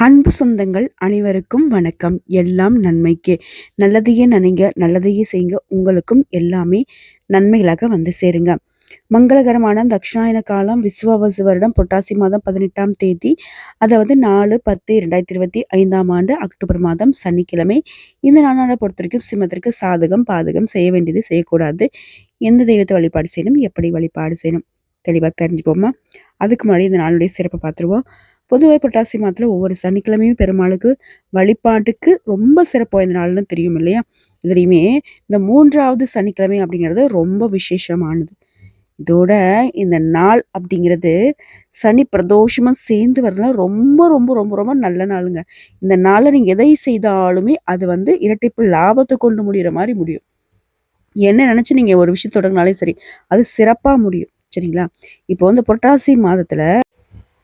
அன்பு சொந்தங்கள் அனைவருக்கும் வணக்கம். எல்லாம் நன்மைக்கே. நல்லதையே நினைங்க நல்லதையே செய்யுங்க. உங்களுக்கும் எல்லாமே நன்மைகளாக வந்து சேருங்க. மங்களகரமான தக்ஷாயன காலம் விஸ்வாவசு வருடம் புரட்டாசி மாதம் பதினெட்டாம் தேதி அதாவது நாலு பத்து இரண்டாயிரத்தி இருபத்தி ஐந்தாம் ஆண்டு அக்டோபர் மாதம் சனிக்கிழமை. இந்த நாளான பொறுத்த வரைக்கும் சிம்மத்திற்கு சாதகம் பாதகம் செய்ய வேண்டியது செய்யக்கூடாது. எந்த தெய்வத்தை வழிபாடு செய்யணும் எப்படி வழிபாடு செய்யணும் தெளிவாக தெரிஞ்சுப்போமா அதுக்கு முன்னாடி இந்த நாளுடைய சிறப்பை பார்த்துருவோம். பொதுவாக புரட்டாசி மாதத்தில் ஒவ்வொரு சனிக்கிழமையும் பெருமாளுக்கு வழிபாட்டுக்கு ரொம்ப சிறப்பு வாய்ந்த நாள்னு தெரியும் இல்லையா? இதுலேயுமே இந்த மூன்றாவது சனிக்கிழமை அப்படிங்கிறது ரொம்ப விசேஷமானது. இதோட இந்த நாள் அப்படிங்கிறது சனி பிரதோஷமாக சேர்ந்து வரலாம் ரொம்ப ரொம்ப ரொம்ப ரொம்ப நல்ல நாளுங்க. இந்த நாளில் நீங்கள் எதை செய்தாலுமே அது வந்து இரட்டிப்பு லாபத்தை கொண்டு முடிகிற மாதிரி முடியும். என்ன நினச்சி நீங்கள் ஒரு விஷயம் தொடங்கினாலே சரி அது சிறப்பாக முடியும். சரிங்களா? இப்போ வந்து புரட்டாசி மாதத்தில்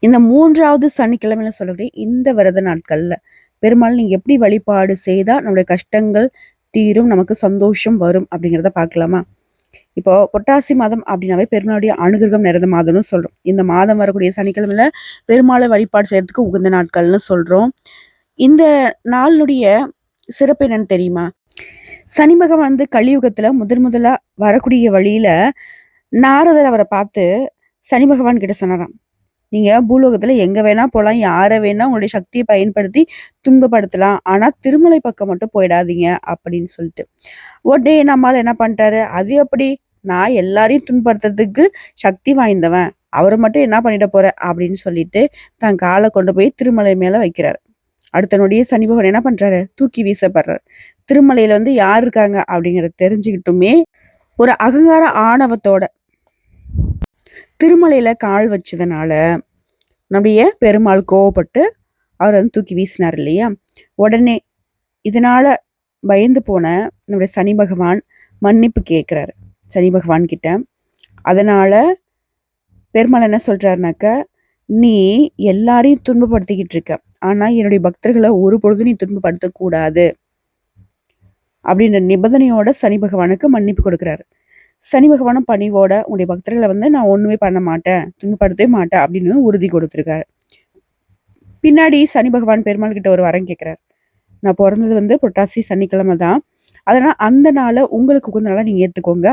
இந்த மூன்றாவது சனிக்கிழமையில சொல்லக்கூடிய இந்த விரத நாட்கள்ல பெருமாள் நீங்க எப்படி வழிபாடு செய்தா நம்முடைய கஷ்டங்கள் தீரும் நமக்கு சந்தோஷம் வரும் அப்படிங்கிறத பார்க்கலாமா? இப்போ பொட்டாசி மாதம் அப்படின்னாவே பெருமாளுடைய அனுகிரகம் நிறைந்த மாதம்னு சொல்றோம். இந்த மாதம் வரக்கூடிய சனிக்கிழமையில பெருமாளை வழிபாடு செய்யறதுக்கு உகந்த நாட்கள்னு சொல்றோம். இந்த நாளுடைய சிறப்பு என்னன்னு தெரியுமா? சனி பகவான் வந்து கலியுகத்துல முதன் முதலா வரக்கூடிய வழியில நாரதர் அவரை பார்த்து சனி பகவான் கிட்ட சொன்னாராம். நீங்கள் பூலோகத்தில் எங்கே வேணால் போகலாம் யாரை வேணால் உங்களுடைய சக்தியை பயன்படுத்தி துன்பப்படுத்தலாம். ஆனால் திருமலை பக்கம் மட்டும் போயிடாதீங்க அப்படின்னு சொல்லிட்டு. உடனே நம்மால் என்ன பண்ணிட்டாரு? அது எப்படி? நான் எல்லாரையும் துன்பப்படுத்துறதுக்கு சக்தி வாய்ந்தவன். அவரை மட்டும் என்ன பண்ணிட போற? அப்படின்னு சொல்லிட்டு தன் காலை கொண்டு போய் திருமலை மேல வைக்கிறாரு. அடுத்த சனி பகவான் என்ன பண்றாரு? தூக்கி வீசப்படுறாரு. திருமலையில வந்து யார் இருக்காங்க அப்படிங்கறத தெரிஞ்சுக்கிட்டுமே ஒரு அகங்கார ஆணவத்தோட திருமலையில கால் வச்சதுனால நம்முடைய பெருமாள் கோவப்பட்டு அவர் வந்து தூக்கி வீசினார் இல்லையா? உடனே இதனால பயந்து போன நம்முடைய சனி பகவான் மன்னிப்பு கேட்குறாரு. சனி பகவான் கிட்ட. அதனால பெருமாள் என்ன சொல்கிறாருனாக்க நீ எல்லாரையும் துன்பப்படுத்திக்கிட்டு இருக்க. ஆனால் என்னுடைய பக்தர்களை ஒரு பொழுது நீ துன்பப்படுத்தக்கூடாது. அப்படின்ற நிபந்தனையோட சனி பகவானுக்கு மன்னிப்பு கொடுக்குறாரு. சனி பகவானும் பணிவோட உங்களுடைய பக்தர்களை வந்து நான் ஒன்றுமே பண்ண மாட்டேன் துன்பப்படுத்தவே மாட்டேன் அப்படின்னு உறுதி கொடுத்துருக்காரு. பின்னாடி சனி பகவான் பெருமாள் கிட்ட ஒரு வரம் கேட்குறாரு நான் பிறந்தது வந்து புரட்டாசி சனிக்கிழமை தான். அதனால் அந்த நாளை உங்களுக்கு உகந்த நாளாக நீங்கள் ஏற்றுக்கோங்க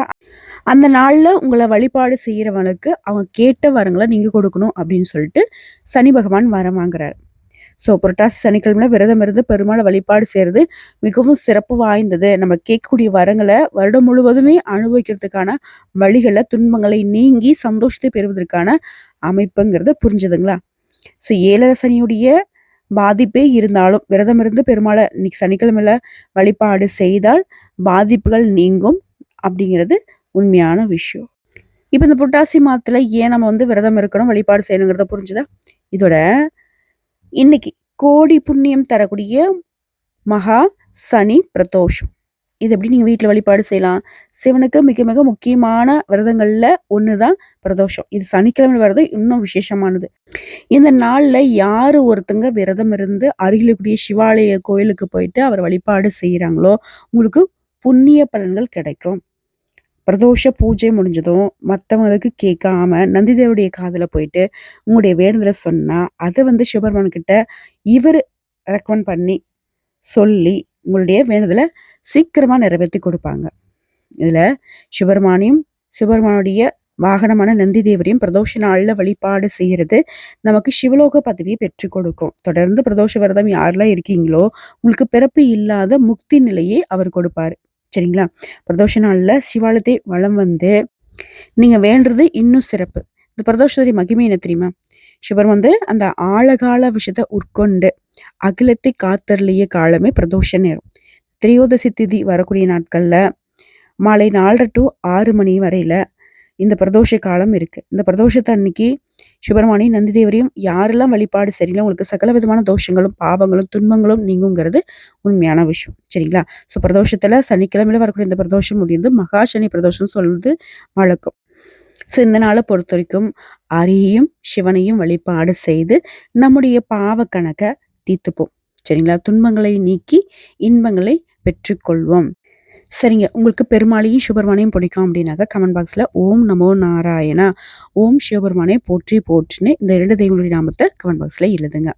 அந்த நாளில் உங்களை வழிபாடு செய்கிறவனுக்கு அவங்க கேட்ட வரங்களை நீங்கள் கொடுக்கணும் அப்படின்னு சொல்லிட்டு சனி பகவான் வரம் வாங்குறாரு. ஸோ புரட்டாசி சனிக்கிழமை விரதம் இருந்து பெருமாளை வழிபாடு செய்கிறது மிகவும் சிறப்பு வாய்ந்தது. நம்ம கேட்கக்கூடிய வரங்களை வருடம் முழுவதுமே அனுபவிக்கிறதுக்கான வழிகளை துன்பங்களை நீங்கி சந்தோஷத்தை பெறுவதற்கான அமைப்புங்கிறத புரிஞ்சுதுங்களா? ஸோ ஏழரை சனியுடைய பாதிப்பே இருந்தாலும் விரதம் இருந்து பெருமாளை இன்னைக்கு சனிக்கிழமையில வழிபாடு செய்தால் பாதிப்புகள் நீங்கும் அப்படிங்கிறது உண்மையான விஷயம். இப்போ இந்த புரட்டாசி மாதத்தில் ஏன் நம்ம வந்து விரதம் இருக்கணும் வழிபாடு செய்யணுங்கிறத புரிஞ்சுதா? இதோட இன்னைக்கு கோடி புண்ணியம் தரக்கூடிய மகா சனி பிரதோஷம். இது எப்படி நீங்கள் வீட்டில் வழிபாடு செய்யலாம்? சிவனுக்கு மிக மிக முக்கியமான விரதங்களில் ஒன்று தான் பிரதோஷம். இது சனிக்கிழமை விரதம் இன்னும் விசேஷமானது. இந்த நாளில் யார் ஒருத்தங்க விரதம் இருந்து அருகிலக்கூடிய சிவாலய கோயிலுக்கு போயிட்டு அவர் வழிபாடு செய்கிறாங்களோ உங்களுக்கு புண்ணிய பலன்கள் கிடைக்கும். பிரதோஷ பூஜை முடிஞ்சதும் மற்றவங்களுக்கு கேட்காம நந்திதேவருடைய காதில் போயிட்டு உங்களுடைய வேண்டுதலை சொன்னால் அதை வந்து சிவபெருமான் கிட்ட இவர் ரெக்கமெண்ட் பண்ணி சொல்லி உங்களுடைய வேண்டுதலை சீக்கிரமாக நிறைவேற்றி கொடுப்பாங்க. இதில் சிவபெருமானையும் சிவபெருமானுடைய வாகனமான நந்தி தேவரையும் பிரதோஷ நாளில் வழிபாடு செய்கிறது நமக்கு சிவலோக பதவியை பெற்று கொடுக்கும். தொடர்ந்து பிரதோஷ விரதம் யாரெல்லாம் இருக்கீங்களோ உங்களுக்கு பிறப்பு இல்லாத முக்தி நிலையை அவர் கொடுப்பார். சரிங்களா? பிரதோஷ நாளில் சிவாலயத்தை வளம் வந்து நீங்கள் வேண்டுறது இன்னும் சிறப்பு. இந்த பிரதோஷத்துடைய மகிமை என்ன தெரியுமா? சிவன் வந்து அந்த ஆழகால விஷயத்தை உட்கொண்டு அகிலத்தை காத்தருளிய காலமே பிரதோஷ நேரம். திரையோதசி திதி வரக்கூடிய நாட்களில் மாலை நாலரை டு ஆறு மணி வரையில் இந்த பிரதோஷ காலம் இருக்குது இந்த பிரதோஷத்தை அன்னைக்கு சுப்பிரமணி நந்திதேவரையும் யாரெல்லாம் வழிபாடு சரிங்களா உங்களுக்கு சகல விதமான தோஷங்களும் பாவங்களும் துன்பங்களும் நீங்குங்கிறது உண்மையான விஷயம். சரிங்களா? ஸோ பிரதோஷத்தில் சனிக்கிழமையில வரக்கூடிய இந்த பிரதோஷம் முடிந்து மகா சனி பிரதோஷம் சொல்வது வழக்கம். ஸோ இந்த நாளை பொறுத்த வரைக்கும் அரியையும் சிவனையும் வழிபாடு செய்து நம்முடைய பாவ கணக்கை தீர்த்துப்போம். சரிங்களா? துன்பங்களை நீக்கி இன்பங்களை பெற்றுக்கொள்வோம். சரிங்க. உங்களுக்கு பெருமாளையும், சிவபெருமானையும் பிடிக்கும் அப்படின்னாக்க, கமெண்ட் பாக்ஸில் ஓம் நமோ நாராயணா, ஓம் சிவபெருமானே போற்றி போற்றுன்னு இந்த இரண்டு தெய்வங்களுடைய நாமத்தை கமெண்ட் பாக்ஸில் எழுதுங்க.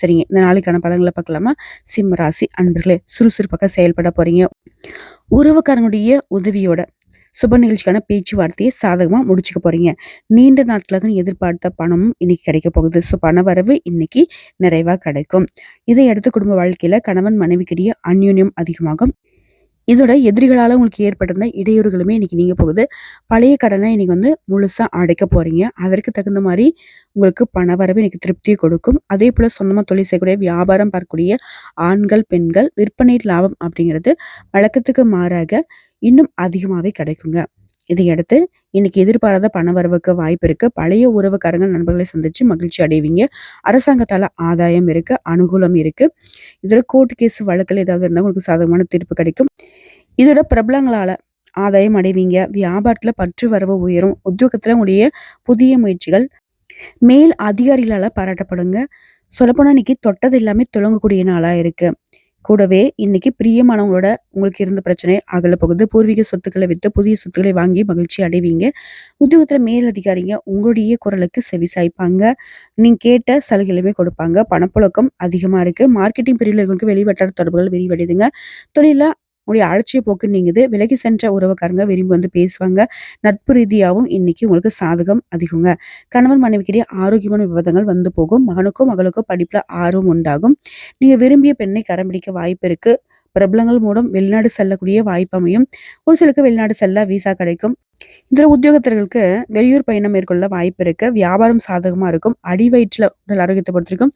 சரிங்க. இந்த நாளைக்கான பலன்களை பார்க்கலாமா? சிம்ம ராசி அன்பர்களே, சுறுசுறுப்பாக செயல்பட போறீங்க. உறவுக்காரங்களுடைய உதவியோட சுப நிகழ்ச்சிக்கான பேச்சுவார்த்தையை சாதகமாக முடிச்சுக்க போறீங்க. நீண்ட நாட்களாக எதிர்பார்த்த பணமும் இன்னைக்கு கிடைக்க போகுது. ஸோ பணவரவு இன்னைக்கு நிறைவாக கிடைக்கும். இதையடுத்து குடும்ப வாழ்க்கையில கணவன் மனைவிக்கிடையே அந்யூன்யம் அதிகமாகும். இதோட எதிரிகளால் உங்களுக்கு ஏற்பட்டிருந்த இடையூறுகளுமே இன்னைக்கு நீங்க போகுது. பழைய கடனை இன்னைக்கு வந்து முழுசாக அடைக்க போறீங்க. அதற்கு தகுந்த மாதிரி உங்களுக்கு பண வரவு இன்னைக்கு திருப்தியை கொடுக்கும். அதே போல் சொந்தமாக தொழில் செய்யக்கூடிய, வியாபாரம் பார்க்கக்கூடிய ஆண்கள், பெண்கள் விற்பனை லாபம் அப்படிங்கிறது வழக்கத்துக்கு மாறாக இன்னும் அதிகமாகவே கிடைக்குங்க. இதையடுத்து இன்னைக்கு எதிர்பாராத பண வரவுக்கு வாய்ப்பு இருக்கு. பழைய உறவுக்காரங்க, நண்பர்களை சந்திச்சு மகிழ்ச்சி அடைவீங்க. அரசாங்கத்தால ஆதாயம் இருக்கு, அனுகூலம் இருக்கு. இதில் கோர்ட் கேஸ் வழக்கில் ஏதாவது இருந்தால் உங்களுக்கு சாதகமான தீர்ப்பு கிடைக்கும். இதோட பிரபலங்களால ஆதாயம் அடைவீங்க. வியாபாரத்துல பற்று வரவு உயரும். உத்தியோகத்துல உடைய புதிய முயற்சிகள் மேல் அதிகாரிகளால பாராட்டப்படுங்க. சொல்லப்போனா இன்னைக்கு தொட்டது எல்லாமே தொடங்கக்கூடிய நாளா இருக்கு. கூடவே இன்னைக்கு பிரியமானவங்களோட உங்களுக்கு இருந்த பிரச்சனை அகல போகுது. பூர்வீக சொத்துக்களை வித்து புதிய சொத்துக்களை வாங்கி மகிழ்ச்சி அடைவீங்க. உத்தியோகத்துல மேல் அதிகாரிங்க உங்களுடைய குரலுக்கு செவிசாய்ப்பாங்க. நீங்க கேட்ட சலுகைகளுமே கொடுப்பாங்க. பணப்புழக்கம் அதிகமா இருக்கு. மார்க்கெட்டிங் பிரிவுல இருக்கவங்களுக்கு வெளிவட்டார தொடர்புகள் விரிவடையுதுங்க. தொழில்ல உங்களுடைய அலட்சிய போக்கு நீங்குது. விலகி சென்ற உறவுக்காரங்க விரும்பி வந்து பேசுவாங்க. நட்பு ரீதியாகவும் இன்னைக்கு உங்களுக்கு சாதகம் அதிகங்க. கணவன் மனைவிக்கிடையே ஆரோக்கியமான விவாதங்கள் வந்து போகும். மகனுக்கோ, மகளுக்கோ படிப்புல ஆர்வம் உண்டாகும். நீங்க விரும்பிய பெண்ணை கரம் பிடிக்க வாய்ப்பு இருக்கு. பிரபலங்கள் மூலம் வெளிநாடு செல்லக்கூடிய வாய்ப்பு அமையும். ஒரு சிலருக்கு வெளிநாடு செல்ல விசா கிடைக்கும். இந்த உத்தியோகத்தர்களுக்கு வெளியூர் பயணம் மேற்கொள்ள வாய்ப்பு இருக்கு. வியாபாரம் சாதகமா இருக்கும். அடிவயிற்றில் உடல் ஆரோக்கியத்தை பொறுத்திருக்கும்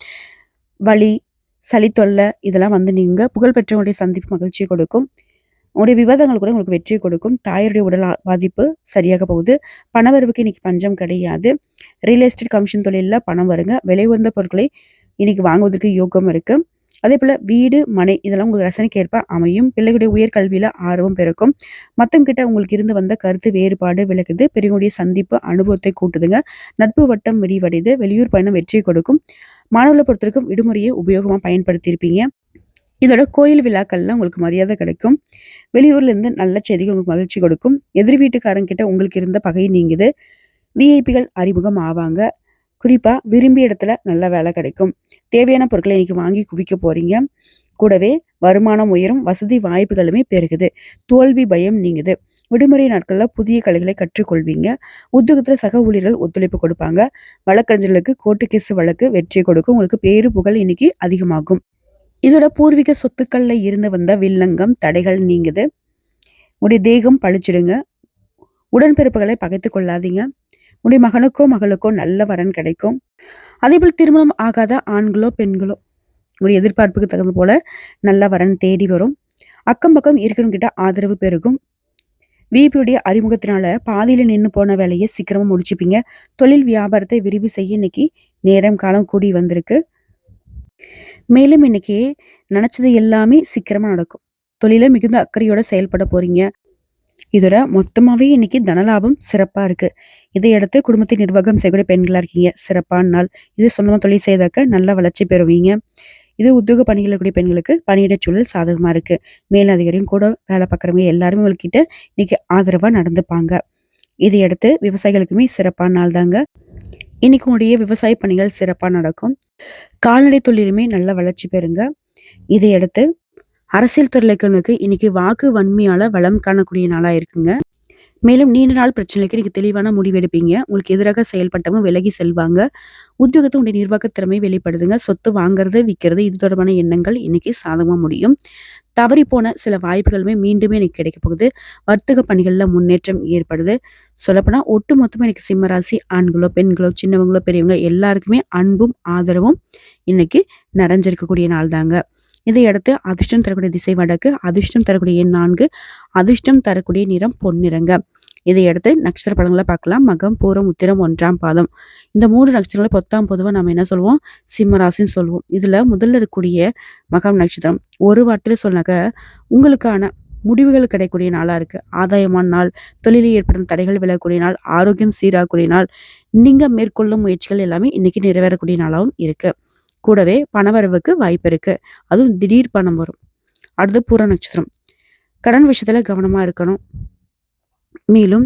வலி, சளி தொல்லை இதெல்லாம் வந்து நீங்க புகழ்பெற்றவங்களுடைய சந்திப்பு மகிழ்ச்சியை கொடுக்கும். உங்களுடைய விவாதங்கள் கூட உங்களுக்கு வெற்றி கொடுக்கும். தாயருடைய உடல் பாதிப்பு சரியாக போகுது. பணவரவுக்கு இன்னைக்கு பஞ்சம் கிடையாது. ரியல் எஸ்டேட் கமிஷன் தொழிலில் பணம் வருங்க. விலை உயர்ந்த பொருட்களை இன்னைக்கு வாங்குவதற்கு யோகம் இருக்கு. அதே போல் வீடு, மனை இதெல்லாம் உங்களுக்கு ரசனைக்கு ஏற்ப அமையும். பிள்ளைகளுடைய உயர்கல்வியில ஆர்வம் பெருக்கும். மற்றவங்கிட்ட கிட்ட உங்களுக்கு இருந்து வந்த கருத்து வேறுபாடு விலகுது. பெரியவங்களுடைய சந்திப்பு அனுபவத்தை கூட்டுதுங்க. நட்பு வட்டம் விரிவடைது வெளியூர் பயணம் வெற்றி கொடுக்கும். மாணவர்களை பொறுத்தவரைக்கும் விடுமுறையை உபயோகமா பயன்படுத்தியிருப்பீங்க. இதோட கோயில் விழாக்கள்லாம் உங்களுக்கு மரியாதை கிடைக்கும். வெளியூர்ல இருந்து நல்ல செய்திகள் உங்களுக்கு மகிழ்ச்சி கொடுக்கும். எதிர் வீட்டுக்காரங்க கிட்ட உங்களுக்கு இருந்த பகை நீங்குது. விஐபிகள் அறிமுகம் ஆவாங்க. குறிப்பா விரும்பிய இடத்துல நல்ல வேலை கிடைக்கும். தேவையான பொருட்களை இன்னைக்கு வாங்கி குவிக்க போறீங்க. கூடவே வருமானம் உயரும். வசதி வாய்ப்புகளுமே பெருகுது. தோல்வி பயம் நீங்குது. விடுமுறை நாட்களில் புதிய கலைகளை கற்றுக்கொள்வீங்க. உத்தியோகத்தில் சக ஊழியர்கள் ஒத்துழைப்பு கொடுப்பாங்க. வழக்கறிஞர்களுக்கு கோர்ட்டு கேஸ் வழக்கு வெற்றி கொடுக்கும். உங்களுக்கு பேரு, புகழ் இன்னைக்கு அதிகமாகும். இதோட பூர்வீக சொத்துக்கள்ல இருந்து வந்த வில்லங்கம், தடைகள் நீங்குது. உடைய தேகம் பழிச்சிடுங்க உடன்பிறப்புகளை பகைத்து கொள்ளாதீங்க. உடைய மகனுக்கோ, மகளுக்கோ நல்ல வரன் கிடைக்கும். அதேபோல் திருமணம் ஆகாத ஆண்களோ, பெண்களோ உங்களுடைய எதிர்பார்ப்புக்கு தகுந்த போல நல்ல வரன் தேடி வரும். அக்கம் பக்கம் இருக்கிறவங்கிட்ட ஆதரவு பெருகும். விபியுடைய அறிமுகத்தினால பாதியில நின்னு போன வேலையை சீக்கிரமா முடிச்சுப்பீங்க. தொழில் வியாபாரத்தை விரிவு செய்ய இன்னைக்கு நேரம், காலம் கூடி வந்திருக்கு. மேலும் இன்னைக்கு நினைச்சது எல்லாமே சீக்கிரமா நடக்கும். தொழில மிகுந்த அக்கறையோட செயல்பட போறீங்க. இதோட மொத்தமாவே இன்னைக்கு தனலாபம் சிறப்பா இருக்கு. இதையடுத்து குடும்பத்தை நிர்வாகம் செய்யக்கூடிய பெண்களா இருக்கீங்க. சிறப்பான நாள். இது சொந்தமா தொழில் செய்தாக்க நல்ல வளர்ச்சி பெறுவீங்க. இது உத்தியோக பணிகள் இருக்கக்கூடிய பெண்களுக்கு பணியிட சூழல் சாதகமா இருக்கு. மேலதிகாரியும் கூட வேலை பார்க்குறவங்க எல்லாருமே உங்ககிட்ட இன்னைக்கு ஆதரவா நடந்துப்பாங்க. இதையடுத்து விவசாயிகளுக்குமே சிறப்பான நாள் தாங்க. இன்னைக்கு உடைய விவசாய பணிகள் சிறப்பா நடக்கும். கால்நடை தொழிலுமே நல்ல வளர்ச்சி பெறுங்க. இதையடுத்து அரசியல் துறையில இன்னைக்கு வாக்கு வன்மையால வளம் காணக்கூடிய நாளா இருக்குங்க. மேலும் நீண்ட நாள் பிரச்சனைக்கு இன்னைக்கு தெளிவான முடிவு எடுப்பீங்க. உங்களுக்கு எதிராக செயல்பட்டவங்க விலகி செல்வாங்க. உத்தியோகத்தை உடைய நிர்வாக திறமை வெளிப்படுதுங்க. சொத்து வாங்குறது, விற்கிறது இது தொடர்பான எண்ணங்கள் இன்னைக்கு சாதகமா முடியும். தவறிப்போன சில வாய்ப்புகளுமே மீண்டுமே எனக்கு கிடைக்க போகுது. வர்த்தக பணிகளில் முன்னேற்றம் ஏற்படுது. சொல்லப்போனா ஒட்டுமொத்தமா இன்னைக்கு எனக்கு சிம்மராசி ஆண்களோ, பெண்களோ, சின்னவங்களோ, பெரியவங்க எல்லாருக்குமே அன்பும், ஆதரவும் இன்னைக்கு நிறைஞ்சிருக்கக்கூடிய நாள் தாங்க. இதையடுத்து அதிர்ஷ்டம் தரக்கூடிய திசை வடக்கு, அதிர்ஷ்டம் தரக்கூடிய எண் நான்கு அதிர்ஷ்டம் தரக்கூடிய நிறம் பொன்னிறங்க. இதையடுத்து நட்சத்திர படங்களை பார்க்கலாம். மகம், பூரம், உத்திரம் ஒன்றாம் பாதம். இந்த மூணு நட்சத்திரங்களை பொத்தாம் பொதுவாக நம்ம என்ன சொல்லுவோம்? சிம்மராசின்னு சொல்லுவோம். இதில் முதல்ல இருக்கக்கூடிய மகம் நட்சத்திரம். ஒரு வார்த்தையில சொன்னாக்க உங்களுக்கான முடிவுகள் கிடைக்கூடிய நாளாக இருக்குது ஆதாயமான நாள், தொழிலில் ஏற்படும் தடைகள் விலகக்கூடிய நாள், ஆரோக்கியம் சீராகக்கூடிய நாள், நீங்கள் மேற்கொள்ளும் முயற்சிகள் எல்லாமே இன்னைக்கு நிறைவேறக்கூடிய நாளாகவும் இருக்குது கூடவே பணவரவுக்கு வாய்ப்பு இருக்கு. அதுவும் திடீர் பணம் வரும். அடுத்து பூர நட்சத்திரம். கடன் விஷயத்தில் கவனமாக இருக்கணும். மேலும்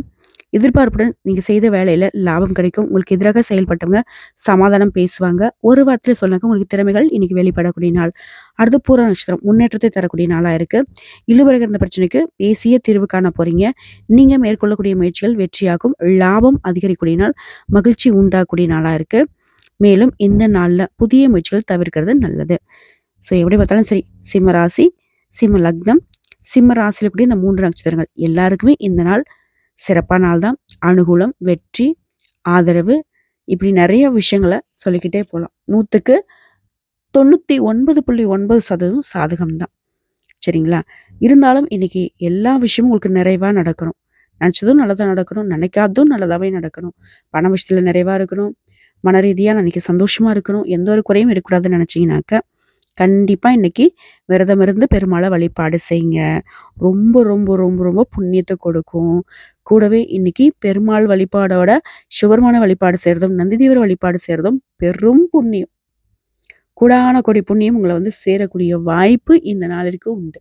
எதிர்பார்ப்புடன் நீங்கள் செய்த வேலையில் லாபம் கிடைக்கும். உங்களுக்கு எதிராக செயல்பட்டவங்க சமாதானம் பேசுவாங்க. ஒரு வாரத்தில் சொன்னாங்க உங்களுக்கு திறமைகள் இன்னைக்கு வெளிப்படக்கூடிய நாள். அடுத்து பூர நட்சத்திரம். முன்னேற்றத்தை தரக்கூடிய நாளாக இருக்குது இழுவரக இருந்த பிரச்சனைக்கு பேசிய தீர்வு காண போகிறீங்க நீங்கள் மேற்கொள்ளக்கூடிய முயற்சிகள் வெற்றியாகும். லாபம் அதிகரிக்கக்கூடிய நாள். மகிழ்ச்சி உண்டாகக்கூடிய நாளாக இருக்குது மேலும் இந்த நாளில் புதிய முயற்சிகள் தவிர்க்கிறது நல்லது. ஸோ எப்படி பார்த்தாலும் சரி சிம்ம ராசி சிம்ம லக்னம் சிம்ம ராசியில் கூடிய இந்த மூன்று நட்சத்திரங்கள் எல்லாருக்குமே இந்த நாள் சிறப்பான நாள் தான். அனுகூலம் வெற்றி ஆதரவு இப்படி நிறைய விஷயங்களை சொல்லிக்கிட்டே போகலாம் நூற்றுக்கு தொண்ணூற்றி ஒன்பது புள்ளி ஒன்பது சதவீதம் சாதகம் தான். சரிங்களா? இருந்தாலும் இன்னைக்கு எல்லா விஷயமும் உங்களுக்கு நிறைவாக நடக்கணும். நினச்சதும் நல்லதாக நடக்கணும் நினைக்காததும் நல்லதாகவே நடக்கணும். பண விஷயத்தில் நிறைவாக இருக்கணும். மன ரீதியாக அன்றைக்கி சந்தோஷமாக இருக்கணும். எந்த ஒரு குறையும் இருக்கக்கூடாதுன்னு நினச்சிங்கனாக்க கண்டிப்பாக இன்றைக்கி விரதம் இருந்து பெருமாளை வழிபாடு செய்யுங்க. ரொம்ப ரொம்ப ரொம்ப ரொம்ப புண்ணியத்தை கொடுக்கும். கூடவே இன்னைக்கு பெருமாள் வழிபாடோட சிவருமான வழிபாடு செய்கிறதும் நந்திதேவர் வழிபாடு செய்கிறதும் பெரும் புண்ணியம். கூடான கொடி புண்ணியம் உங்களை வந்து சேரக்கூடிய வாய்ப்பு இந்த நாளிற்கு உண்டு.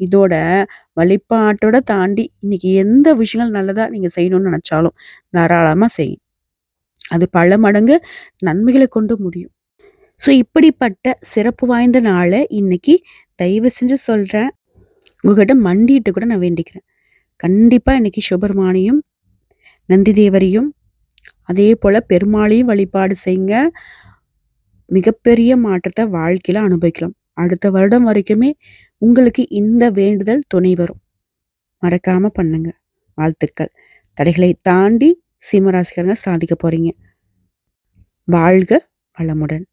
இதோட வழிபாட்டோட தாண்டி இன்னைக்கு எந்த விஷயங்கள் நல்லதா நீங்க செய்யணும்னு நினைச்சாலும் தாராளமா செய்யும் அது பல மடங்கு நன்மைகளை கொண்டு முடியும். ஸோ இப்படிப்பட்ட சிறப்பு வாய்ந்த நாளை இன்னைக்கு தயவு செஞ்சு சொல்கிறேன் உங்ககிட்ட மண்டிட்டு கூட நான் வேண்டிக்கிறேன். கண்டிப்பாக இன்னைக்கு சுபர்மானியும் நந்தி தேவரையும் அதே போல் பெருமாளையும் வழிபாடு செய்யுங்க. மிகப்பெரிய மாற்றத்தை வாழ்க்கையில் அனுபவிக்கலாம். அடுத்த வருடம் வரைக்குமே உங்களுக்கு இந்த வேண்டுதல் துணை வரும். மறக்காமல் பண்ணுங்க. வாழ்த்துக்கள். தடைகளை தாண்டி சிம்மராசிக்காரங்க சாதிக்க போகிறீங்க வாழ்க வளமுடன்.